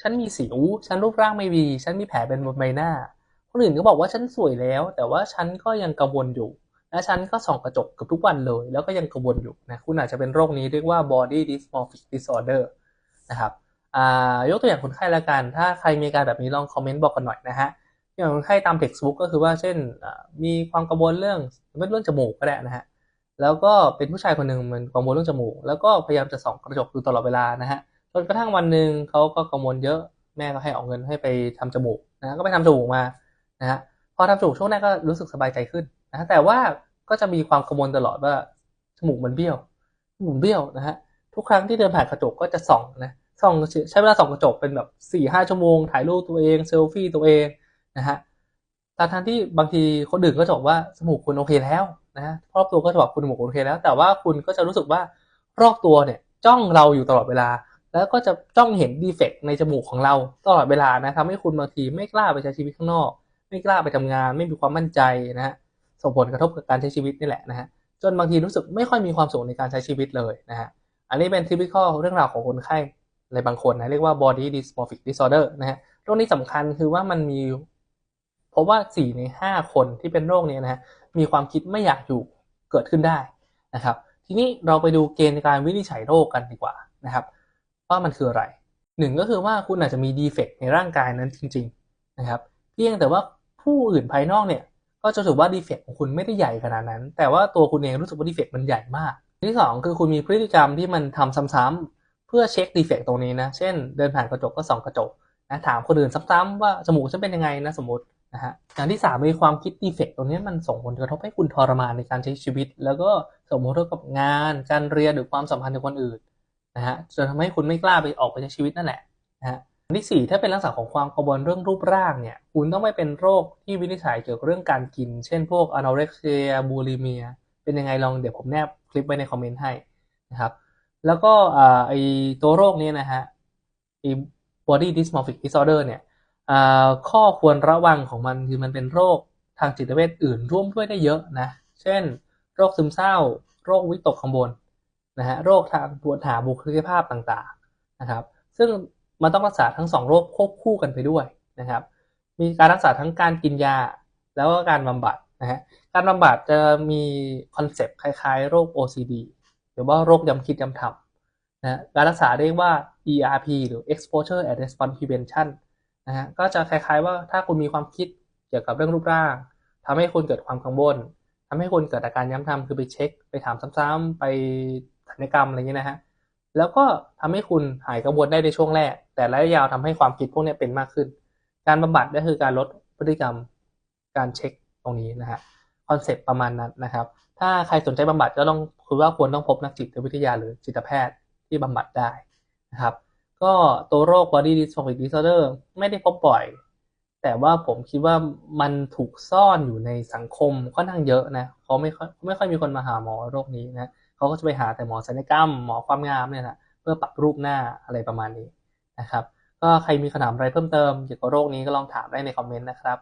ฉันมีสิว ฉันรูปร่างไม่ดี ฉันมีแผลเป็นบนใบหน้า คนอื่นก็บอกว่าฉันสวยแล้ว แต่ว่าฉันก็ยังกังวลอยู่ และฉันก็ส่องกระจกกับทุกวันเลย แล้วก็ยังกังวลอยู่นะ คุณอาจจะเป็นโรคนี้เรียกว่า body dysmorphic disorder นะครับอ่ายกตัวอย่างคนไข้ละกัน ถ้าใครมีอาการแบบนี้ลองคอมเมนต์บอกกันหน่อยนะฮะ อย่างคนไข้ตาม textbook ก็คือว่า เช่น มีความกังวลเรื่องไม่เรื่องจมูกก็ได้นะฮะ แล้วก็เป็นผู้ชายคนหนึ่งมันกังวลเรื่องจมูก แล้วก็พยายามจะส่องกระจกดูตลอดเวลานะฮะ นกระทั่งวันหนึ่งเขาก็กังวลเยอะแม่ก็ให้เอาเงินให้ไปทำจมูกนะก็ไปทำจมูกมานะฮะพอทำจมูกช่วงแรกก็รู้สึกสบายใจขึ้นนะแต่ว่าก็จะมีความกังวลตลอดว่าจมูกมันเบี้ยวจมูกเบี้ยวนะฮะทุกครั้งที่เดินผ่านกระจกก็จะส่องนะส่องใช้เวลาส่องกระจกเป็นแบบสี่ห้าชั่วโมงถ่ายรูปตัวเองเซลฟี่ตัวเองนะฮะแต่ทั้งที่บางทีคนอื่นก็จะบอกว่าจมูกคุณโอเคแล้วนะฮะรอบตัวก็จะบอกคุณจมูกโอเคแล้ว แต่ว่าคุณก็จะรู้สึกว่ารอบตัวเนี่ยจ้องเราอยู่ตลอดเวลา แล้วก็จะจ้องเห็นดีเฟกต์ในจมูกของเราตลอดเวลานะทำให้คุณบางทีไม่กล้าไปใช้ชีวิตข้างนอก ไม่กล้าไปทำงาน ไม่มีความมั่นใจนะฮะส่งผลกระทบกับการใช้ชีวิตนี่แหละนะฮะจนบางทีรู้สึกไม่ค่อยมีความสุขในการใช้ชีวิตเลยนะฮะอันนี้เป็น typical เรื่องราวของคนไข้ในบางคนนะเรียกว่า body dysmorphic disorder นะฮะโรคนี้สำคัญคือว่ามันมีพบว่า 4 ใน 5 คนที่เป็นโรคนี้นะฮะมีความคิดไม่อยากอยู่เกิดขึ้นได้นะครับ ทีนี้เราไปดูเกณฑ์ในการวินิจฉัยโรคกันดีกว่านะครับ ว่ามันคืออะไรหนึ่งก็คือว่าคุณอาจจะมีดีเฟกต์ในร่างกายนั้นจริง ๆนะครับ เพียงแต่ว่าผู้อื่นภายนอกเนี่ย ก็จะรู้สึกว่าดีเฟกต์ของคุณไม่ได้ใหญ่ขนาดนั้น แต่ว่าตัวคุณเองรู้สึกว่าดีเฟกต์มันใหญ่มาก ที่สองคือคุณมีพฤติกรรมที่มันทำซ้ำๆเพื่อเช็คดีเฟกต์ตรงนี้นะเช่น เดินผ่านกระจกก็ส่องกระจกนะถามคนอื่นซ้ำๆว่าจมูกฉันเป็นยังไงนะสมมตินะฮะอย่างที่สามมีความคิดดีเฟกต์ตรงนี้มันส่งผลกระทบให้คุณทรมานในการใช้ชีวิต แล้วก็ส่งผลกระทบกับงาน การเรียนหรือความสัมพันธ์กับคนอื่น นะฮะจนทำให้คุณไม่กล้าไปออกไปใช้ชีวิตนั่นแหละนะฮะอันที่สี่ถ้าเป็นลักษณะของความกังวลเรื่องรูปร่างเนี่ยคุณต้องไม่เป็นโรคที่วินิจฉัยเกี่ยวกับเรื่องการกิน เช่นพวกอ n o r e x i a bulimia เป็นยังไงลองเดี๋ยวผมแนบคลิปไว้ในคอมเมนต์ให้นะครับแล้วก็ไอตัวโรคนี้นะฮะไอ body dysmorphic disorder เนี่ยข้อควรระวังของมันคือมันเป็นโรคทางจิตเวชอื่นร่วมด้วยได้เยอะนะ เช่น โรคซึมเศร้า โรควิตกกังวล นะฮะโรคทางปวดหาบุคลิกภาพต่างๆนะครับ ซึ่งมันต้องรักษาทั้งสองโรคควบคู่กันไปด้วยนะครับ มีการรักษาทั้งการกินยาแล้วก็การบำบัดนะฮะการบำบัดจะมีคอนเซปต์คล้ายๆ โรค OCD หรือว่าโรคย้ำคิดย้ำทำนะการรักษาเรียกว่า ERP หรือ Exposure and Response Prevention นะฮะก็จะคล้ายๆว่าถ้าคุณมีความคิดเกี่ยวกับเรื่องรูปร่างทำให้คุณเกิดความกังวลทำให้คุณเกิดอาการย้ำทำคือไปเช็ค ไปถามซ้ำๆไป ศัลยกรรมอะไรเงี้ยนะฮะแล้วก็ทำให้คุณหายกังวลได้ในช่วงแรก แต่ระยะยาวทำให้ความคิดพวกนี้เป็นมากขึ้น การบำบัดก็คือการลดพฤติกรรมการเช็คตรงนี้นะฮะคอนเซปต์ประมาณนั้นนะครับ ถ้าใครสนใจบำบัดก็ต้องคือว่าควรต้องพบนักจิตวิทยาหรือจิตแพทย์ที่บำบัดได้นะครับ ก็ตัวโรค body dysmorphic disorder ไม่ได้พบบ่อย แต่ว่าผมคิดว่ามันถูกซ่อนอยู่ในสังคมค่อนข้างเยอะนะเขาไม่ค่อยไม่ค่อยมีคนมาหาหมอโรคนี้นะ เขาก็จะไปหาแต่หมอศัลยกรรม หมอความงามเนี่ยนะเพื่อปรับรูปหน้าอะไรประมาณนี้นะครับ ก็ใครมีคำถามอะไรเพิ่มเติมเกี่ยวกับโรคนี้ก็ลองถามได้ในคอมเมนต์นะครับ